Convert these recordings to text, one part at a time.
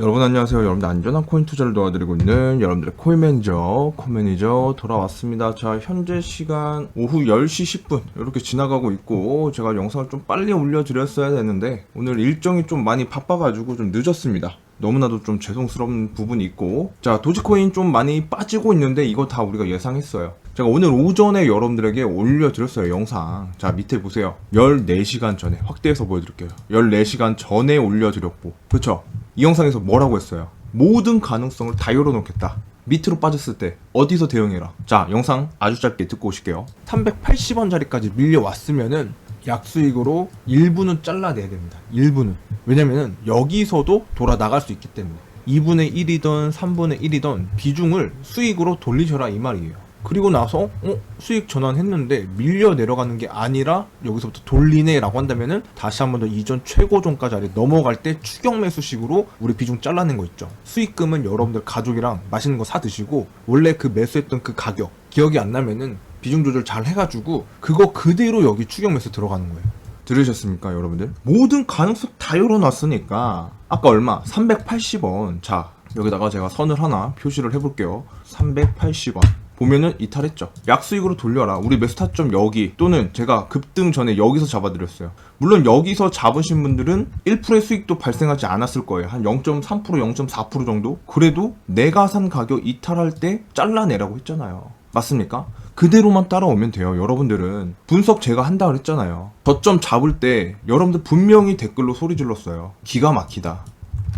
여러분 안녕하세요. 여러분들 안전한 코인 투자를 도와드리고 있는 여러분들의 코인 매니저, 코인 매니저 돌아왔습니다. 자, 현재 시간 오후 10시 10분 이렇게 지나가고 있고 제가 영상을 좀 빨리 올려드렸어야 되는데 오늘 일정이 좀 많이 바빠가지고 좀 늦었습니다. 너무나도 좀 죄송스러운 부분이 있고 자 도지코인 좀 많이 빠지고 있는데 이거 다 우리가 예상했어요 제가 오늘 오전에 여러분들에게 올려드렸어요 영상 자 밑에 보세요 14시간 전에 확대해서 보여드릴게요 14시간 전에 올려드렸고 그쵸 이 영상에서 뭐라고 했어요 모든 가능성을 다 열어놓겠다 밑으로 빠졌을 때 어디서 대응해라 자 영상 아주 짧게 듣고 오실게요 380원짜리까지 밀려왔으면은 약수익으로 일부는 잘라내야 됩니다. 일부는. 왜냐면은 여기서도 돌아 나갈 수 있기 때문에. 2분의 1이던 3분의 1이던 비중을 수익으로 돌리셔라 이 말이에요. 그리고 나서 어 수익 전환했는데 밀려 내려가는 게 아니라 여기서부터 돌리네라고 한다면은 다시 한번 더 이전 최고종까지 아래 넘어갈 때 추격 매수식으로 우리 비중 잘라낸 거 있죠. 수익금은 여러분들 가족이랑 맛있는 거 사 드시고 원래 그 매수했던 그 가격 기억이 안 나면은 비중 조절 잘 해가지고 그거 그대로 여기 추격 매수 들어가는 거예요. 들으셨습니까, 여러분들? 모든 가능성 다 열어놨으니까 아까 얼마? 380원. 자, 여기다가 제가 선을 하나 표시를 해볼게요. 380원. 보면은 이탈했죠. 약수익으로 돌려라. 우리 매수 타점 여기 또는 제가 급등 전에 여기서 잡아드렸어요. 물론 여기서 잡으신 분들은 1%의 수익도 발생하지 않았을 거예요. 한 0.3% 0.4% 정도? 그래도 내가 산 가격 이탈할 때 잘라내라고 했잖아요. 맞습니까? 그대로만 따라오면 돼요. 여러분들은 분석 제가 한다 그랬잖아요. 저점 잡을 때 여러분들 분명히 댓글로 소리 질렀어요. 기가 막히다.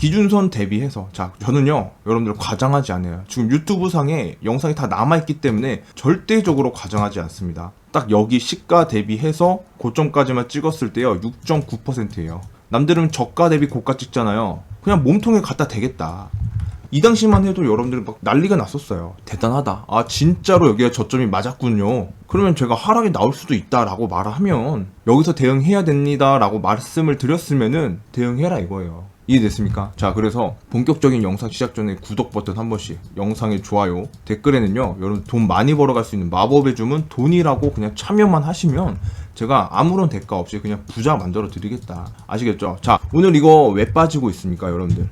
기준선 대비해서 자 저는요 여러분들 과장하지 않아요 지금 유튜브 상에 영상이 다 남아있기 때문에 절대적으로 과장하지 않습니다 딱 여기 시가 대비해서 고점까지만 찍었을 때요 6.9%예요 남들은 저가 대비 고가 찍잖아요 그냥 몸통에 갖다 대겠다 이 당시만 해도 여러분들 막 난리가 났었어요. 대단하다. 아, 진짜로 여기가 저점이 맞았군요. 그러면 제가 하락이 나올 수도 있다라고 말을 하면 여기서 대응해야 됩니다라고 말씀을 드렸으면은 대응해라 이거예요. 이해됐습니까? 자, 그래서 본격적인 영상 시작 전에 구독 버튼 한 번씩, 영상에 좋아요, 댓글에는요, 여러분 돈 많이 벌어갈 수 있는 마법의 주문 돈이라고 그냥 참여만 하시면 제가 아무런 대가 없이 그냥 부자 만들어 드리겠다. 아시겠죠? 자, 오늘 이거 왜 빠지고 있습니까, 여러분들?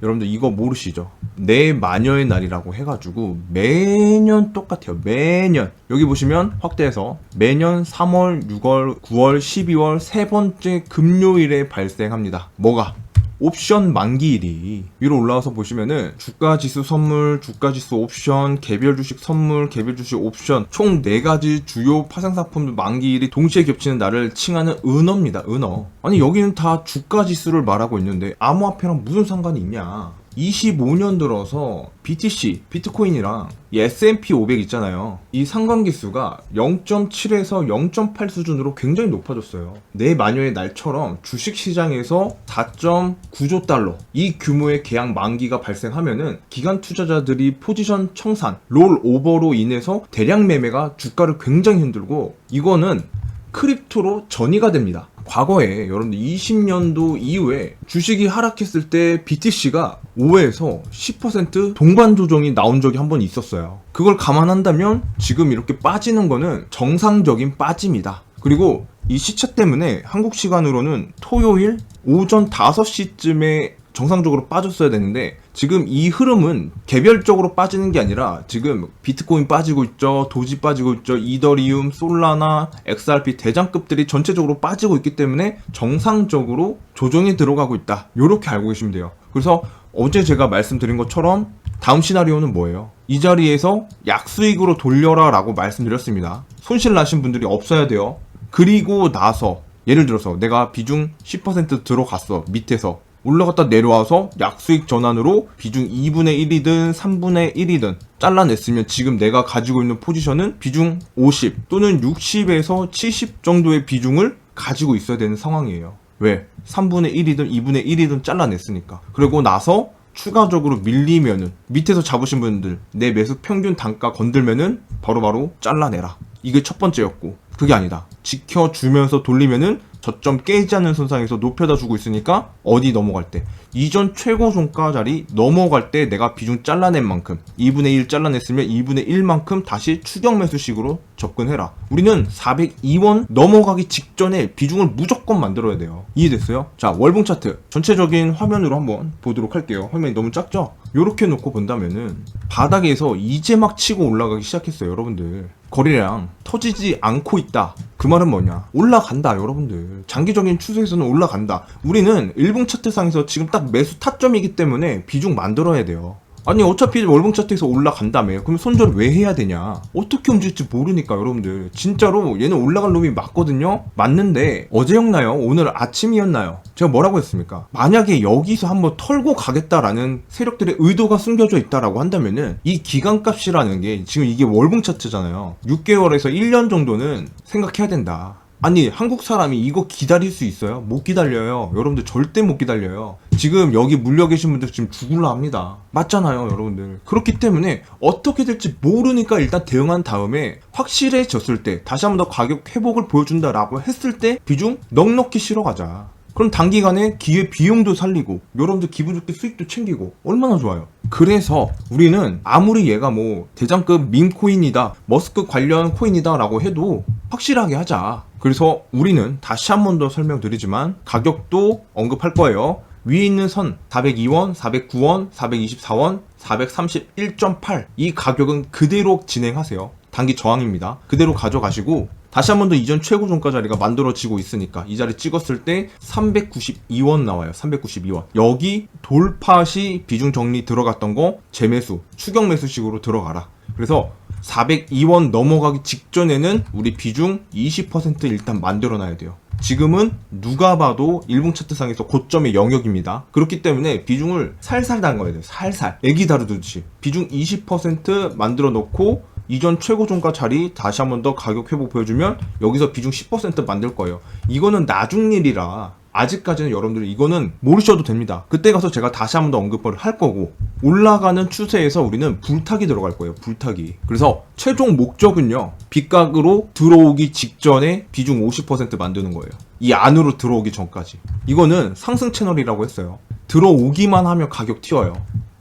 여러분들 이거 모르시죠? 내 마녀의 날이라고 해가지고 매년 똑같아요. 매년 여기 보시면 확대해서 매년 3월, 6월, 9월, 12월 세 번째 금요일에 발생합니다. 뭐가? 옵션 만기일이 위로 올라와서 보시면은 주가 지수 선물, 주가 지수 옵션, 개별 주식 선물, 개별 주식 옵션 총 4가지 주요 파생 상품 만기일이 동시에 겹치는 날을 칭하는 은어입니다. 은어. 아니 여기는 다 주가 지수를 말하고 있는데 암호화폐랑 무슨 상관이 있냐? 25년 들어서 BTC, 비트코인이랑 이 S&P 500 있잖아요. 이 상관기수가 0.7에서 0.8 수준으로 굉장히 높아졌어요. 내 마녀의 날처럼 주식시장에서 4.9조 달러 이 규모의 계약 만기가 발생하면은 기관 투자자들이 포지션 청산, 롤 오버로 인해서 대량 매매가 주가를 굉장히 흔들고 이거는 크립토로 전이가 됩니다. 과거에 여러분들 20년도 이후에 주식이 하락했을 때 BTC가 5에서 10% 동반 조정이 나온 적이 한 번 있었어요. 그걸 감안한다면 지금 이렇게 빠지는 거는 정상적인 빠짐이다. 그리고 이 시차 때문에 한국 시간으로는 토요일 오전 5시쯤에 정상적으로 빠졌어야 되는데 지금 이 흐름은 개별적으로 빠지는 게 아니라 지금 비트코인 빠지고 있죠, 도지 빠지고 있죠, 이더리움, 솔라나, XRP 대장급들이 전체적으로 빠지고 있기 때문에 정상적으로 조정이 들어가고 있다. 이렇게 알고 계시면 돼요. 그래서 어제 제가 말씀드린 것처럼 다음 시나리오는 뭐예요? 이 자리에서 약수익으로 돌려라 라고 말씀드렸습니다. 손실 나신 분들이 없어야 돼요. 그리고 나서 예를 들어서 내가 비중 10% 들어갔어 밑에서 올라갔다 내려와서 약수익 전환으로 비중 2분의 1이든 3분의 1이든 잘라냈으면 지금 내가 가지고 있는 포지션은 비중 50 또는 60에서 70 정도의 비중을 가지고 있어야 되는 상황이에요. 왜? 3분의 1이든 2분의 1이든 잘라냈으니까. 그리고 나서 추가적으로 밀리면은 밑에서 잡으신 분들 내 매수 평균 단가 건들면은 바로바로 잘라내라. 이게 첫 번째였고 그게 아니다. 지켜주면서 돌리면은 저점 깨지 않는 선상에서 높여다 주고 있으니까 어디 넘어갈 때 이전 최고 종가 자리 넘어갈 때 내가 비중 잘라낸 만큼 2분의 1 잘라냈으면 2분의 1만큼 다시 추격 매수식으로 접근해라. 우리는 402원 넘어가기 직전에 비중을 무조건 만들어야 돼요. 이해됐어요? 자, 월봉 차트 전체적인 화면으로 한번 보도록 할게요. 화면이 너무 작죠? 요렇게 놓고 본다면은 바닥에서 이제 막 치고 올라가기 시작했어요, 여러분들. 거래량 터지지 않고 있다. 그 말은 뭐냐? 올라간다, 여러분들. 장기적인 추세에서는 올라간다. 우리는 일봉 차트상에서 지금 딱 매수 타점이기 때문에 비중 만들어야 돼요. 아니 어차피 월봉 차트에서 올라간다며. 그럼 손절 왜 해야 되냐? 어떻게 움직일지 모르니까 여러분들. 진짜로 얘는 올라갈 놈이 맞거든요? 맞는데 어제였나요? 오늘 아침이었나요? 제가 뭐라고 했습니까? 만약에 여기서 한번 털고 가겠다라는 세력들의 의도가 숨겨져 있다라고 한다면은 이 기간값이라는 게 지금 이게 월봉 차트잖아요. 6개월에서 1년 정도는 생각해야 된다 아니 한국 사람이 이거 기다릴 수 있어요? 못 기다려요. 여러분들 절대 못 기다려요. 지금 여기 물려 계신 분들 지금 죽을라 합니다. 맞잖아요, 여러분들. 그렇기 때문에 어떻게 될지 모르니까 일단 대응한 다음에 확실해졌을 때 다시 한 번 더 가격 회복을 보여준다라고 했을 때 비중 넉넉히 실어가자. 그럼 단기간에 기회 비용도 살리고 여러분들 기분 좋게 수익도 챙기고 얼마나 좋아요. 그래서 우리는 아무리 얘가 뭐 대장급 밈코인이다, 머스크 관련 코인이다 라고 해도 확실하게 하자. 그래서 우리는 다시 한 번 더 설명드리지만 가격도 언급할 거예요. 위에 있는 선 402원, 409원, 424원, 431.8 이 가격은 그대로 진행하세요. 단기 저항입니다. 그대로 가져가시고 다시 한 번 더 이전 최고 종가 자리가 만들어지고 있으니까 이 자리 찍었을 때 392원 나와요. 392원. 여기 돌파 시 비중 정리 들어갔던 거 재매수, 추격 매수식으로 들어가라. 그래서 402원 넘어가기 직전에는 우리 비중 20% 일단 만들어 놔야 돼요. 지금은 누가 봐도 일봉 차트상에서 고점의 영역입니다. 그렇기 때문에 비중을 살살 담가야 돼요. 살살. 애기 다루듯이. 비중 20% 만들어 놓고 이전 최고 종가 자리 다시 한번 더 가격 회복 보여주면 여기서 비중 10% 만들 거예요. 이거는 나중 일이라 아직까지는 여러분들 이거는 모르셔도 됩니다. 그때 가서 제가 다시 한 번 더 언급을 할 거고 올라가는 추세에서 우리는 불타기 들어갈 거예요. 불타기. 그래서 최종 목적은요. 빗각으로 들어오기 직전에 비중 50% 만드는 거예요. 이 안으로 들어오기 전까지. 이거는 상승 채널이라고 했어요. 들어오기만 하면 가격 튀어요.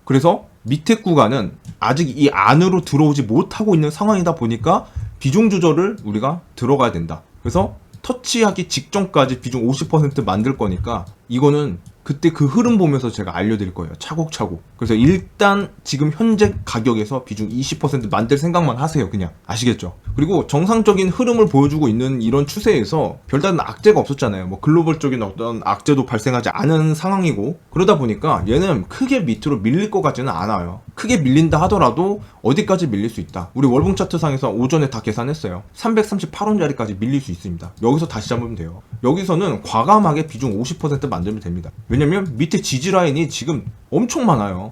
그래서 밑에 구간은 아직 이 안으로 들어오지 못하고 있는 상황이다 보니까 비중 조절을 우리가 들어가야 된다. 그래서 터치하기 직전까지 비중 50% 만들 거니까 이거는 그때 그 흐름 보면서 제가 알려드릴 거예요. 차곡차곡. 그래서 일단 지금 현재 가격에서 비중 20% 만들 생각만 하세요. 그냥. 아시겠죠? 그리고 정상적인 흐름을 보여주고 있는 이런 추세에서 별다른 악재가 없었잖아요. 뭐 글로벌적인 어떤 악재도 발생하지 않은 상황이고 그러다 보니까 얘는 크게 밑으로 밀릴 것 같지는 않아요. 크게 밀린다 하더라도 어디까지 밀릴 수 있다. 우리 월봉 차트상에서 오전에 다 계산했어요. 338원짜리까지 밀릴 수 있습니다. 여기서 다시 잡으면 돼요. 여기서는 과감하게 비중 50% 만들면 됩니다. 왜냐면 밑에 지지 라인이 지금 엄청 많아요.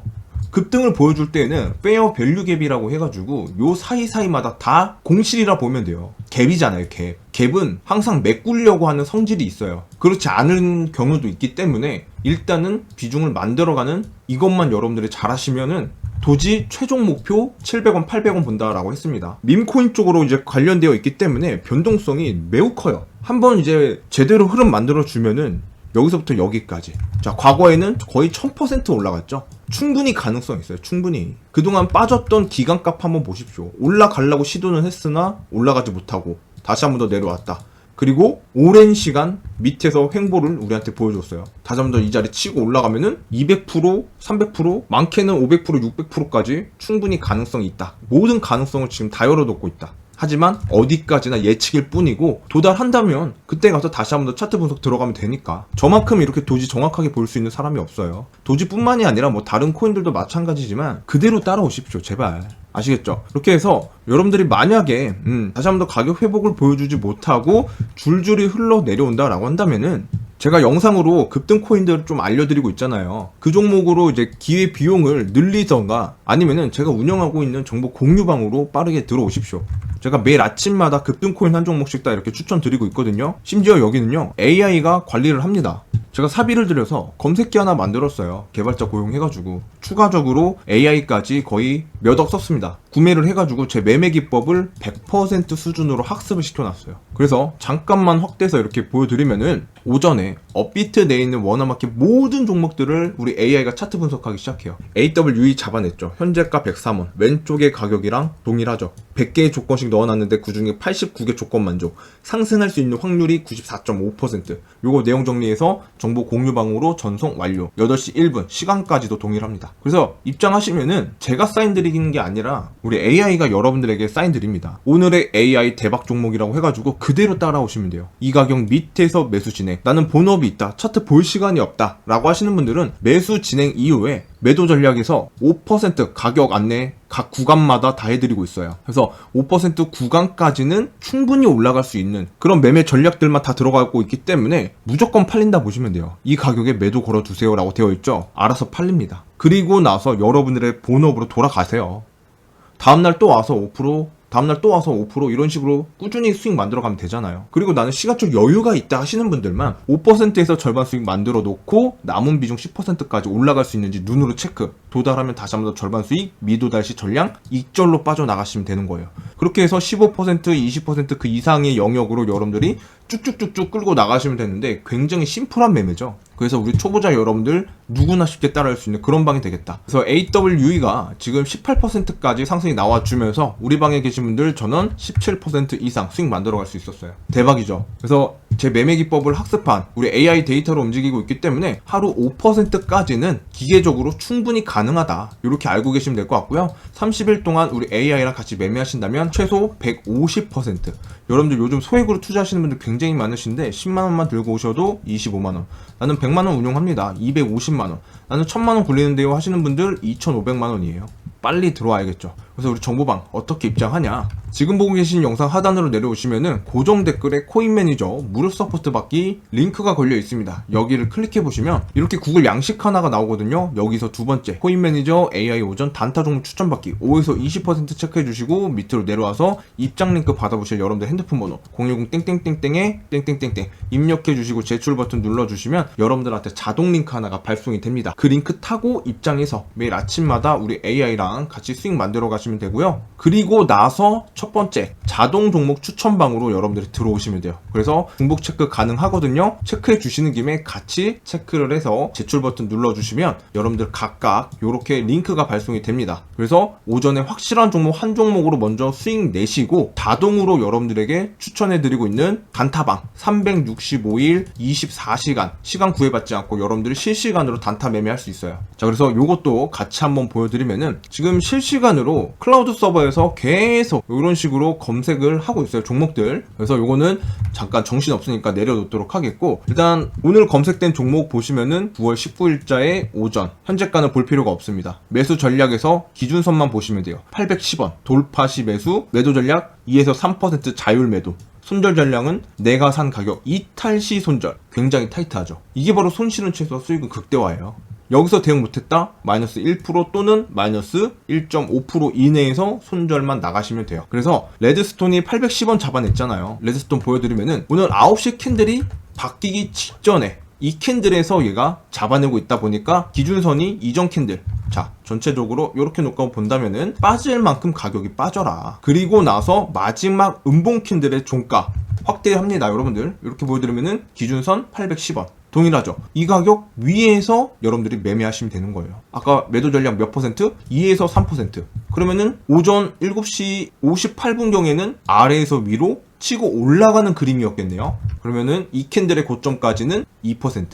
급등을 보여줄 때는 페어 밸류 갭이라고 해가지고 요 사이사이마다 다 공실이라 보면 돼요. 갭이잖아요, 갭. 갭은 항상 메꾸려고 하는 성질이 있어요. 그렇지 않은 경우도 있기 때문에 일단은 비중을 만들어가는 이것만 여러분들이 잘 하시면은 도지 최종 목표 700원, 800원 본다라고 했습니다. 밈코인 쪽으로 이제 관련되어 있기 때문에 변동성이 매우 커요. 한번 이제 제대로 흐름 만들어 주면은 여기서부터 여기까지. 자, 과거에는 거의 1000% 올라갔죠. 충분히 가능성 있어요. 충분히. 그동안 빠졌던 기간값 한번 보십시오. 올라가려고 시도는 했으나 올라가지 못하고 다시 한 번 더 내려왔다. 그리고 오랜 시간 밑에서 횡보를 우리한테 보여줬어요. 다시 한 번 더 이 자리 치고 올라가면은 200%, 300%, 많게는 500%, 600%까지 충분히 가능성이 있다. 모든 가능성을 지금 다 열어놓고 있다. 하지만 어디까지나 예측일 뿐이고 도달한다면 그때 가서 다시 한 번 더 차트 분석 들어가면 되니까 저만큼 이렇게 도지 정확하게 볼 수 있는 사람이 없어요 도지뿐만이 아니라 뭐 다른 코인들도 마찬가지지만 그대로 따라오십시오 제발 아시겠죠? 이렇게 해서 여러분들이 만약에 음, 다시 한 번 더 가격 회복을 보여주지 못하고 줄줄이 흘러 내려온다라고 한다면은 제가 영상으로 급등 코인들을 좀 알려드리고 있잖아요. 그 종목으로 이제 기회 비용을 늘리던가 아니면은 제가 운영하고 있는 정보 공유방으로 빠르게 들어오십시오. 제가 매일 아침마다 급등 코인 한 종목씩 다 이렇게 추천드리고 있거든요. 심지어 여기는요, AI가 관리를 합니다. 제가 사비를 들여서 검색기 하나 만들었어요. 개발자 고용해가지고. 추가적으로 AI까지 거의 몇 억 썼습니다. 구매를 해가지고 제 매매 기법을 100% 수준으로 학습을 시켜놨어요. 그래서 잠깐만 확대해서 이렇게 보여드리면은 오전에 업비트 내에 있는 워너마켓 모든 종목들을 우리 AI가 차트 분석하기 시작해요. AWE 잡아냈죠. 현재가 103원. 왼쪽의 가격이랑 동일하죠. 100개의 조건씩 넣어놨는데 그 중에 89개 조건 만족. 상승할 수 있는 확률이 94.5%. 요거 내용 정리해서 정보 공유 방으로 전송 완료. 8시 1분 시간까지도 동일합니다. 그래서 입장하시면은 제가 사인 드리는 게 아니라 우리 AI가 여러분들에게 사인 드립니다. 오늘의 AI 대박 종목이라고 해가지고 그대로 따라오시면 돼요. 이 가격 밑에서 매수 진행. 나는 본업이 있다. 차트 볼 시간이 없다. 라고 하시는 분들은 매수 진행 이후에 매도 전략에서 5% 가격 안내 각 구간마다 다 해드리고 있어요. 그래서 5% 구간까지는 충분히 올라갈 수 있는 그런 매매 전략들만 다 들어가고 있기 때문에 무조건 팔린다 보시면 돼요. 이 가격에 매도 걸어두세요 라고 되어 있죠. 알아서 팔립니다. 그리고 나서 여러분들의 본업으로 돌아가세요. 다음날 또 와서 5% 다음날 또 와서 5% 이런 식으로 꾸준히 수익 만들어 가면 되잖아요. 그리고 나는 시가적 여유가 있다 하시는 분들만 5%에서 절반 수익 만들어 놓고 남은 비중 10%까지 올라갈 수 있는지 눈으로 체크. 도달하면 다시 한번 더 절반 수익, 미도달 시 전량 익절로 빠져나가시면 되는 거예요. 그렇게 해서 15%, 20%그 이상의 영역으로 여러분들이 쭉쭉쭉쭉 끌고 나가시면 되는데 굉장히 심플한 매매죠. 그래서 우리 초보자 여러분들 누구나 쉽게 따라할 수 있는 그런 방이 되겠다. 그래서 AWE가 지금 18%까지 상승이 나와주면서 우리 방에 계신 분들 전원 17% 이상 수익 만들어갈 수 있었어요. 대박이죠. 그래서 제 매매 기법을 학습한 우리 AI 데이터로 움직이고 있기 때문에 하루 5%까지는 기계적으로 충분히 가능하다. 이렇게 알고 계시면 될 것 같고요. 30일 동안 우리 AI랑 같이 매매하신다면 최소 150%. 여러분들 요즘 소액으로 투자하시는 분들 굉장히 많으신데 10만 원만 들고 오셔도 25만 원. 나는 100만 원 운용합니다. 250만 원. 나는 1000만 원 굴리는데요 하시는 분들 2,500만 원이에요. 빨리 들어와야겠죠. 그래서 우리 정보방 어떻게 입장하냐? 지금 보고 계신 영상 하단으로 내려오시면은 고정 댓글에 코인 매니저 무료 서포트 받기 링크가 걸려 있습니다. 여기를 클릭해 보시면 이렇게 구글 양식 하나가 나오거든요. 여기서 두 번째 코인 매니저 AI 오전 단타 종목 추천 받기 5에서 20% 체크해 주시고 밑으로 내려와서 입장 링크 받아보실 여러분들 핸드폰 번호 010 땡땡땡땡에 땡땡땡땡 입력해 주시고 제출 버튼 눌러 주시면 여러분들한테 자동 링크 하나가 발송이 됩니다. 그 링크 타고 입장해서 매일 아침마다 우리 AI랑 같이 수익 만들어 가시 면 되고요. 그리고 나서 첫 번째 자동 종목 추천방으로 여러분들이 들어오시면 돼요. 그래서 중복 체크 가능하거든요. 체크해 주시는 김에 같이 체크를 해서 제출 버튼 눌러 주시면 여러분들 각각 이렇게 링크가 발송이 됩니다. 그래서 오전에 확실한 종목 한 종목으로 먼저 수익 내시고 자동으로 여러분들에게 추천해 드리고 있는 단타방 365일 24시간 시간 구애받지 않고 여러분들이 실시간으로 단타 매매할 수 있어요. 자 그래서 이것도 같이 한번 보여드리면은 지금 실시간으로 클라우드 서버에서 계속 이런 식으로 검색을 하고 있어요 종목들. 그래서 요거는 잠깐 정신 없으니까 내려놓도록 하겠고 일단 오늘 검색된 종목 보시면은 9월 19일자의 오전. 현재가는 볼 필요가 없습니다. 매수 전략에서 기준선만 보시면 돼요. 810원. 돌파 시 매수 매도 전략 2에서 3% 자율 매도. 손절 전량은 내가 산 가격 이탈 시 손절. 굉장히 타이트하죠. 이게 바로 손실은 최소 수익은 극대화예요 여기서 대응 못했다? 마이너스 1% 또는 마이너스 1.5% 이내에서 손절만 나가시면 돼요. 그래서 레드스톤이 810원 잡아냈잖아요. 레드스톤 보여드리면은 오늘 9시 캔들이 바뀌기 직전에 이 캔들에서 얘가 잡아내고 있다 보니까 기준선이 이전 캔들 자 전체적으로 이렇게 놓고 본다면은 빠질 만큼 가격이 빠져라 그리고 나서 마지막 음봉 캔들의 종가 확대합니다 여러분들 이렇게 보여드리면은 기준선 810원 동일하죠. 이 가격 위에서 여러분들이 매매하시면 되는 거예요. 아까 매도 전략 몇 퍼센트? 2에서 3%. 그러면은 오전 7시 58분경에는 아래에서 위로 치고 올라가는 그림이었겠네요. 그러면은 이 캔들의 고점까지는 2%.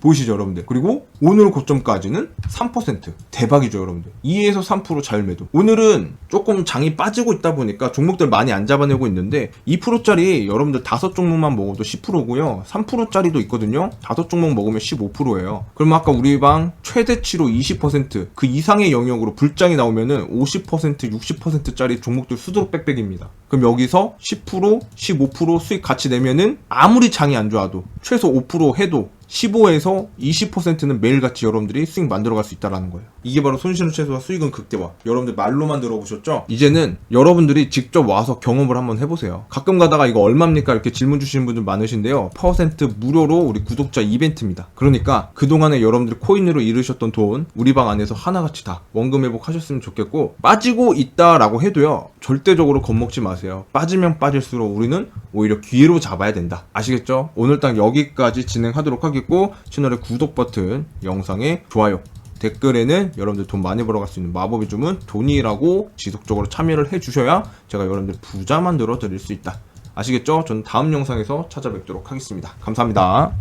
보이시죠 여러분들? 그리고 오늘 고점까지는 3% 대박이죠 여러분들. 2에서 3% 자율매도. 오늘은 조금 장이 빠지고 있다 보니까 종목들 많이 안 잡아내고 있는데 2%짜리 여러분들 5종목만 먹어도 10%고요. 3%짜리도 있거든요. 5종목 먹으면 15%예요. 그러면 아까 우리 방 최대치로 20%그 이상의 영역으로 불장이 나오면은 50% 60%짜리 종목들 수두룩 빽빽입니다. 그럼 여기서 10% 15% 수익 같이 내면은 아무리 장이 안 좋아도 최소 5% 해도 15에서 20%는 매일같이 여러분들이 수익 만들어갈 수 있다라는 거예요. 이게 바로 손실은 최소화 수익은 극대화. 여러분들 말로만 들어보셨죠? 이제는 여러분들이 직접 와서 경험을 한번 해보세요. 가끔 가다가 이거 얼마입니까? 이렇게 질문 주시는 분들 많으신데요. 퍼센트 무료로 우리 구독자 이벤트입니다. 그러니까 그동안에 여러분들이 코인으로 잃으셨던 돈 우리 방 안에서 하나같이 다 원금 회복하셨으면 좋겠고 빠지고 있다라고 해도요. 절대적으로 겁먹지 마세요. 빠지면 빠질수록 우리는 오히려 기회로 잡아야 된다. 아시겠죠? 오늘 딱 여기까지 진행하도록 하겠고 채널의 구독 버튼, 영상에 좋아요, 댓글에는 여러분들 돈 많이 벌어갈 수 있는 마법의 주문 돈이라고 지속적으로 참여를 해주셔야 제가 여러분들 부자 만들어 드릴 수 있다. 아시겠죠? 저는 다음 영상에서 찾아뵙도록 하겠습니다. 감사합니다.